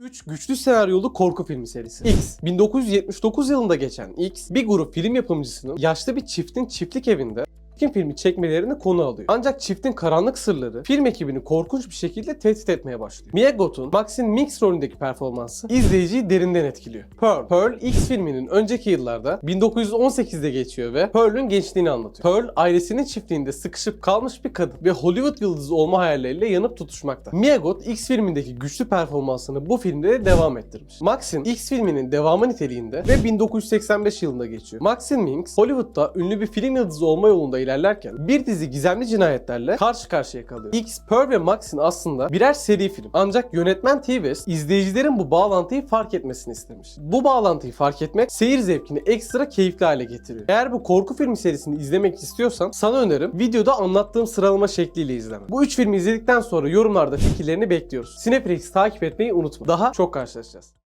3 güçlü senaryolu korku filmi serisi. X. 1979 yılında geçen X, bir grup film yapımcısının yaşlı bir çiftin çiftlik evinde kim filmi çekmelerini konu alıyor. Ancak çiftin karanlık sırları film ekibini korkunç bir şekilde tehdit etmeye başlıyor. Mia Goth'un Max'in Minx rolündeki performansı izleyiciyi derinden etkiliyor. Pearl. Pearl X filminin önceki yıllarda 1918'de geçiyor ve Pearl'ün gençliğini anlatıyor. Pearl ailesinin çiftliğinde sıkışıp kalmış bir kadın ve Hollywood yıldızı olma hayalleriyle yanıp tutuşmakta. Mia Goth X filmindeki güçlü performansını bu filmde de devam ettirmiş. Max'in X filminin devamı niteliğinde ve 1985 yılında geçiyor. Maxine Minx Hollywood'da ünlü bir film yıldızı olma yolunda ilerlerken bir dizi gizemli cinayetlerle karşı karşıya kalıyor. X, Pearl ve Maxine aslında birer seri film. Ancak yönetmen T. West izleyicilerin bu bağlantıyı fark etmesini istemiş. Bu bağlantıyı fark etmek seyir zevkini ekstra keyifli hale getiriyor. Eğer bu korku filmi serisini izlemek istiyorsan sana önerim videoda anlattığım sıralama şekliyle izleme. Bu üç filmi izledikten sonra yorumlarda fikirlerini bekliyoruz. Cineplex takip etmeyi unutma. Daha çok karşılaşacağız.